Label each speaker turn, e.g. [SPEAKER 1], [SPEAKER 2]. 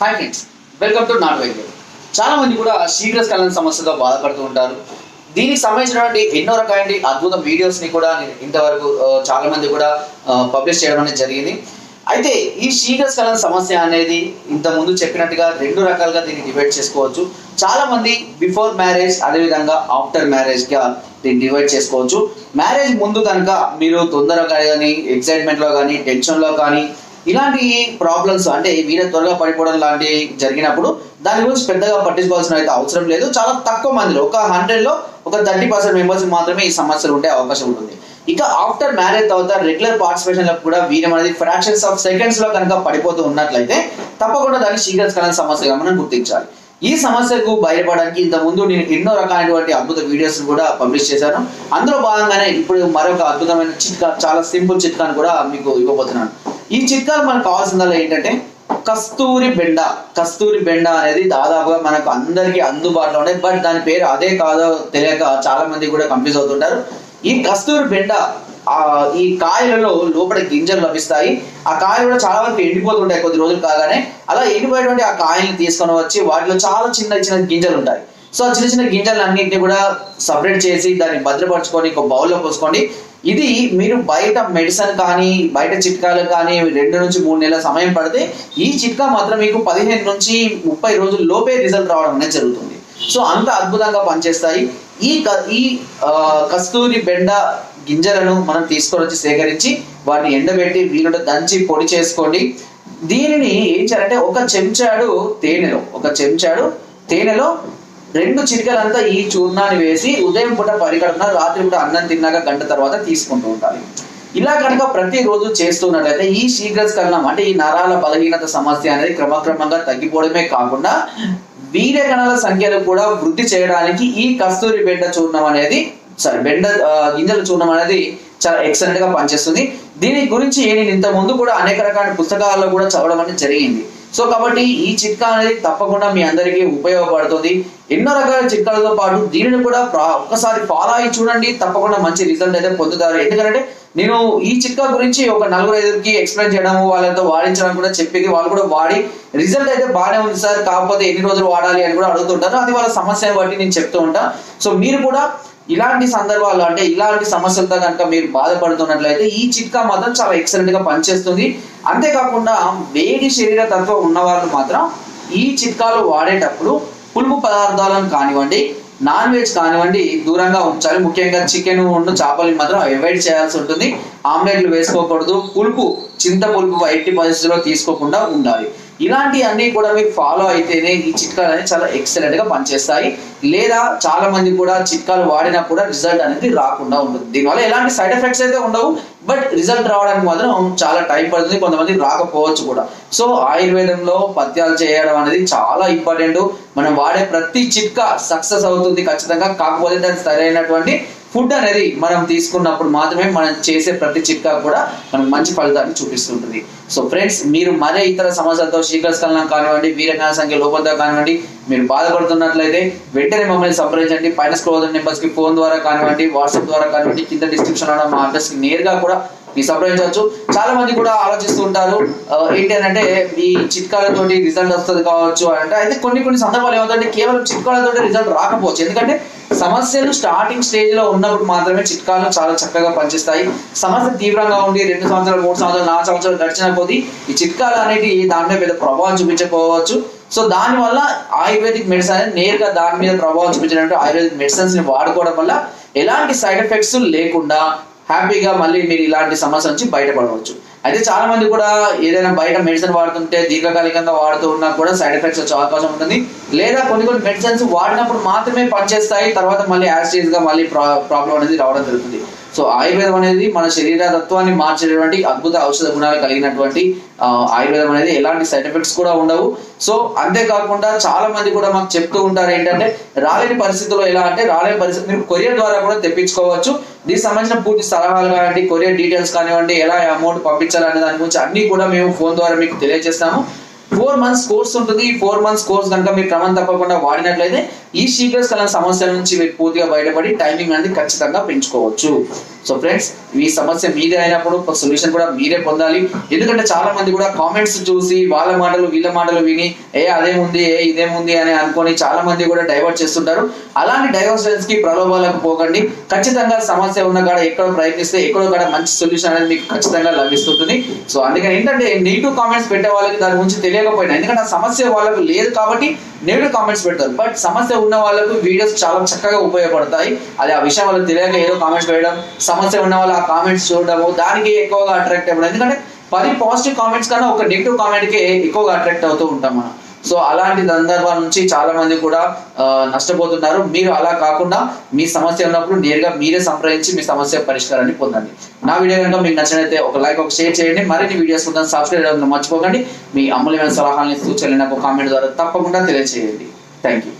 [SPEAKER 1] Hi friends welcome to నాట్ వైద్యం చాలా మంది కూడా శీఘ్రస్ఖలన సమస్యతో బాధపడుతూ ఉంటారు. దీనికి సంబంధించినటువంటి ఎన్నో రకాల అద్భుత వీడియోస్ని కూడా నేను ఇంతవరకు చాలామంది చాలా మంది కూడా పబ్లిష్ చేయడం అనేది జరిగింది. అయితే ఈ శీఘ్రస్ఖలన సమస్య అనేది ఇంత ముందు చెప్పినట్టుగా రెండు రకాలుగా దీన్ని డివైడ్ చేసుకోవచ్చు. చాలా మంది బిఫోర్ మ్యారేజ్ అదేవిధంగా ఆఫ్టర్ మ్యారేజ్గా దీన్ని డివైడ్ చేసుకోవచ్చు. మ్యారేజ్ ముందు కనుక మీరు తొందరగా కానీ ఎక్సైట్మెంట్లో కానీ టెన్షన్లో కానీ ఇలాంటి ప్రాబ్లమ్స్ అంటే వీరే త్వరగా పడిపోవడం లాంటివి జరిగినప్పుడు దాని గురించి పెద్దగా పట్టించుకోవాల్సిన అయితే అవసరం లేదు. చాలా తక్కువ మందిలో ఒక హండ్రెడ్లో ఒక థర్టీ పర్సెంట్ మెంబర్స్ మాత్రమే ఈ సమస్యలు ఉండే అవకాశం ఉంటుంది. ఇక ఆఫ్టర్ మ్యారేజ్ తర్వాత రెగ్యులర్ పార్టిసిపేషన్లో కూడా వీరం అనేది ఫ్రాక్షన్స్ ఆఫ్ సెకండ్స్లో కనుక పడిపోతూ ఉన్నట్లయితే తప్పకుండా దాన్ని శీఘ్రస్ఖలన సమస్యగా మనం గుర్తించాలి. ఈ సమస్యకు బయటపడడానికి ఇంత ముందు నేను ఎన్నో రకాలైనటువంటి అద్భుత వీడియోస్ కూడా పబ్లిష్ చేశాను. అందులో భాగంగానే ఇప్పుడు మరొక అద్భుతమైన చిట్కా చాలా సింపుల్ చిట్కాను కూడా మీకు ఇవ్వబోతున్నాను. ఈ చిట్కాలు మనకు కావాల్సిందల్లా ఏంటంటే కస్తూరి బెండ. కస్తూరి బెండ అనేది దాదాపుగా మనకు అందరికీ అందుబాటులో ఉన్నాయి బట్ దాని పేరు అదే కాదో తెలియక చాలా మంది కూడా కన్ఫ్యూజ్ అవుతుంటారు. ఈ కస్తూరి బెండ ఈ కాయలలో లోపల గింజలు లభిస్తాయి. ఆ కాయలు కూడా చాలా వరకు ఎండిపోతుంటాయి కొద్ది రోజులు కాగానే. అలా ఎండిపోయేటువంటి ఆ కాయల్ని తీసుకొని వచ్చి వాటిలో చాలా చిన్న చిన్న గింజలు ఉంటాయి. సో ఆ చిన్న చిన్న గింజలు అన్నింటినీ కూడా సపరేట్ చేసి దాన్ని భద్రపరచుకొని ఒక బౌల్లో పోసుకోండి. ఇది మీరు బయట మెడిసిన్ కానీ బయట చిట్కాలు కానీ రెండు నుంచి మూడు నెలల సమయం పడితే ఈ చిట్కా మాత్రం మీకు పదిహేను నుంచి ముప్పై రోజుల లోపే రిజల్ట్ రావడం అనేది జరుగుతుంది. సో అంత అద్భుతంగా పనిచేస్తాయి. ఈ క- ఈ కస్తూరి బెండ గింజలను మనం తీసుకొని వచ్చి సేకరించి వాటిని ఎండబెట్టి వీళ్ళు దంచి పొడి చేసుకోండి. దీనిని ఏం చేయాలంటే ఒక చెంచాడు తేనెలో ఒక చెంచాడు తేనెలో రెండు చిటికలంతా ఈ చూర్ణాన్ని వేసి ఉదయం పూట పరికడున రాత్రి పూట అన్నం తిన్నాక గంట తర్వాత తీసుకుంటూ ఉండాలి. ఇలా కనుక ప్రతిరోజు చేస్తున్నట్లయితే ఈ శీఘ్రస్కలనం అంటే ఈ నరాల బలహీనత సమస్య అనేది క్రమక్రమంగా తగ్గిపోవడమే కాకుండా వీర్య కణాల సంఖ్యను కూడా వృద్ధి చేయడానికి ఈ కస్తూరి బెండ చూర్ణం అనేది సారీ బెండ గింజల చూర్ణం అనేది చాలా ఎక్సలెంట్గా పనిచేస్తుంది. దీని గురించి నేను ఇంత ముందు కూడా అనేక రకాల పుస్తకాల్లో కూడా చదవడం అనేది జరిగింది. సో కాబట్టి ఈ చిట్కా అనేది తప్పకుండా మీ అందరికీ ఉపయోగపడుతుంది. ఎన్నో రకాల చిట్కాలతో పాటు దీనిని కూడా ఒక్కసారి ఫాలో అయి చూడండి. తప్పకుండా మంచి రిజల్ట్ అయితే పొందుతారు. ఎందుకంటే నేను ఈ చిట్కా గురించి ఒక నలుగురు ఐదుగురికి ఎక్స్ప్లెయిన్ చేయడం వాళ్ళతో వాడించడం కూడా చెప్పింది. వాళ్ళు కూడా వాడి రిజల్ట్ అయితే బాగానే ఉంది సార్. కాకపోతే ఎన్ని రోజులు వాడాలి అని కూడా అడుగుతుంటారు. అది వాళ్ళ సమస్యను బట్టి నేను చెప్తూ ఉంటాను సో మీరు కూడా ఇలాంటి సందర్భాల్లో అంటే ఇలాంటి సమస్యలతో కనుక మీరు బాధపడుతున్నట్లయితే ఈ చిట్కా మాత్రం చాలా ఎక్సలెంట్గా పనిచేస్తుంది. అంతేకాకుండా వేడి శరీర తత్వం ఉన్న వాళ్ళు మాత్రం ఈ చిట్కాలు వాడేటప్పుడు పులుపు పదార్థాలను కానివ్వండి నాన్ వెజ్ కానివ్వండి దూరంగా ఉంచాలి. ముఖ్యంగా చికెన్ ఉండు చేపలు మాత్రం అవాయిడ్ చేయాల్సి ఉంటుంది. ఆమ్లెట్లు వేసుకోకూడదు. పులుపు చింత పులుపు ఎట్టి పరిస్థితుల్లో తీసుకోకుండా ఉండాలి. ఇలాంటి అన్ని కూడా మీరు ఫాలో అయితేనే ఈ చిట్కాలు అనేవి చాలా ఎక్సలెంట్గా పనిచేస్తాయి. లేదా చాలా మంది కూడా చిట్కాలు వాడినా కూడా రిజల్ట్ అనేది రాకుండా ఉంటుంది. దీనివల్ల ఎలాంటి సైడ్ ఎఫెక్ట్స్ అయితే ఉండవు. బట్ రిజల్ట్ రావడానికి మాత్రం చాలా టైం పడుతుంది. కొంతమంది రాకపోవచ్చు కూడా. సో ఆయుర్వేదంలో పద్యాలు చేయడం అనేది చాలా ఇంపార్టెంట్ మనం వాడే ప్రతి చిట్కా సక్సెస్ అవుతుంది ఖచ్చితంగా. కాకపోతే దాని సరైనటువంటి ఫుడ్ అనేది మనం తీసుకున్నప్పుడు మాత్రమే మనం చేసే ప్రతి చిట్కా కూడా మనకు మంచి ఫలితాన్ని చూపిస్తుంటుంది. సో ఫ్రెండ్స్ మీరు మరే ఇతర సమస్యలతో శీఘ్రస్ఖలనం కానివ్వండి వీరకాల సంఖ్య లోపంతో కానివ్వండి మీరు బాధపడుతున్నట్లయితే వెంటనే మమ్మల్ని సంప్రదించండి. పైన స్క్రోల్ నెంబర్స్కి ఫోన్ ద్వారా కానివ్వండి వాట్సాప్ ద్వారా కానివ్వండి కింద డిస్క్రిప్షన్ మా అడ్రస్కి నేరుగా కూడా మీరు సంప్రదించవచ్చు చాలా మంది కూడా ఆలోచిస్తూ ఉంటారు ఏంటి అని అంటే ఈ చిట్కాలతోటి రిజల్ట్ వస్తుంది కావచ్చు అని అంటే అయితే కొన్ని కొన్ని సందర్భాలు ఏమవుతుందంటే కేవలం చిట్కాలతోటి రిజల్ట్ రాకపోవచ్చు. ఎందుకంటే సమస్యలు స్టార్టింగ్ స్టేజ్లో ఉన్నప్పుడు మాత్రమే చిట్కాలు చాలా చక్కగా పనిచేస్తాయి. సమస్య తీవ్రంగా ఉండి రెండు సంవత్సరాలు మూడు సంవత్సరాలు నాలుగు సంవత్సరాలు గడిచిన కొద్దీ ఈ చిట్కాలు అనేవి దాని మీద పెద్ద ప్రభావం చూపించకపోవచ్చు. సో దాని వల్ల ఆయుర్వేదిక్ మెడిసిన్ అనేది నేరుగా దాని మీద ప్రభావం చూపించినట్టు ఆయుర్వేదిక్ మెడిసిన్స్ని వాడుకోవడం వల్ల ఎలాంటి సైడ్ ఎఫెక్ట్స్ లేకుండా హ్యాపీగా మళ్ళీ మీరు ఇలాంటి సమస్య నుంచి బయటపడవచ్చు. అయితే చాలా మంది కూడా ఏదైనా బయట మెడిసిన్ వాడుతుంటే దీర్ఘకాలికంగా వాడుతూ ఉన్నా కూడా సైడ్ ఎఫెక్ట్స్ వచ్చే అవకాశం ఉంటుంది. లేదా కొన్ని కొన్ని మెడిసిన్స్ వాడినప్పుడు మాత్రమే పనిచేస్తాయి తర్వాత మళ్ళీ యాసిడ్గా మళ్ళీ ప్రాబ్లం అనేది రావడం జరుగుతుంది. సో ఆయుర్వేదం అనేది మన శరీర తత్వాన్ని మార్చేటువంటి అద్భుత ఔషధ గుణాలు కలిగినటువంటి ఆయుర్వేదం అనేది ఎలాంటి సైడ్ ఎఫెక్ట్స్ కూడా ఉండవు. సో అంతేకాకుండా చాలా మంది కూడా మాకు చెప్తూ ఉంటారు ఏంటంటే రాలేని పరిస్థితుల్లో ఎలా అంటే రాలేని పరిస్థితి మీరు కొరియర్ ద్వారా కూడా తెప్పించుకోవచ్చు. దీనికి సంబంధించిన పూర్తి సలహాలు కానివ్వండి కొరియర్ డీటెయిల్స్ కానివ్వండి ఎలా అమౌంట్ పంపించాలి అనే దాని గురించి అన్ని కూడా మేము ఫోన్ ద్వారా మీకు తెలియజేస్తాము. ఫోర్ మంత్స్ కోర్స్ ఉంటుంది. ఈ ఫోర్ మంత్స్ కోర్స్ కనుక మీరు క్రమం తప్పకుండా వాడినట్లయితే ఈ సీక్రెట్స్ కల సమస్య నుంచి మీరు పూర్తిగా బయటపడి టైమింగ్ అనేది ఖచ్చితంగా పెంచుకోవచ్చు. సో ఫ్రెండ్స్ మీ సమస్య మీదే అయినప్పుడు సొల్యూషన్ కూడా మీరే పొందాలి. ఎందుకంటే చాలా మంది కూడా కామెంట్స్ చూసి వాళ్ళ మాటలు వీళ్ళ మాటలు విని ఏ అదేముంది? ఏ ఇదేముంది? అని అనుకొని చాలా మంది కూడా డైవర్ట్ చేస్తుంటారు. అలాంటి డైవర్షన్స్కి ప్రలోభాలకు పోకండి. ఖచ్చితంగా సమస్య ఉన్న కాడ ఎక్కడో ప్రయత్నిస్తే ఎక్కడో కాడ మంచి సొల్యూషన్ అనేది మీకు ఖచ్చితంగా లభిస్తుంటుంది. సో అందుకని ఏంటంటే నెగిటివ్ కామెంట్స్ పెట్టే వాళ్ళకి దాని గురించి తెలియకపోయినా ఎందుకంటే ఆ సమస్య వాళ్ళకు లేదు కాబట్టి నెగిటివ్ కామెంట్స్ పెడతారు. బట్ సమస్య ఉన్న వాళ్ళకు వీడియోస్ చాలా చక్కగా ఉపయోగపడతాయి. అది ఆ విషయం వాళ్ళకి తెలియక ఏదో కామెంట్స్ వేయడం సమస్య ఉన్న వాళ్ళు ఆ కామెంట్స్ చూడడము దానికి ఎక్కువగా అట్రాక్ట్ అవ్వడం. ఎందుకంటే పది పాజిటివ్ కామెంట్స్ కన్నా ఒక నెగిటివ్ కామెంట్కే ఎక్కువగా అట్రాక్ట్ అవుతూ ఉంటాం మనం. సో అలాంటి సందర్భాల నుంచి చాలా మంది కూడా నష్టపోతున్నారు. మీరు అలా కాకుండా మీ సమస్య ఉన్నప్పుడు నేరుగా మీరే సంప్రదించి మీ సమస్య పరిష్కారాన్ని పొందండి. నా వీడియో కనుక మీకు నచ్చినైతే ఒక లైక్ ఒక షేర్ చేయండి. మరిన్ని వీడియోస్ కోసం సబ్స్క్రైబ్ మర్చిపోకండి. మీ అమూల్యమైన సలహాలని సూచనలు నాకు కామెంట్ ద్వారా తప్పకుండా తెలియజేయండి. Thank you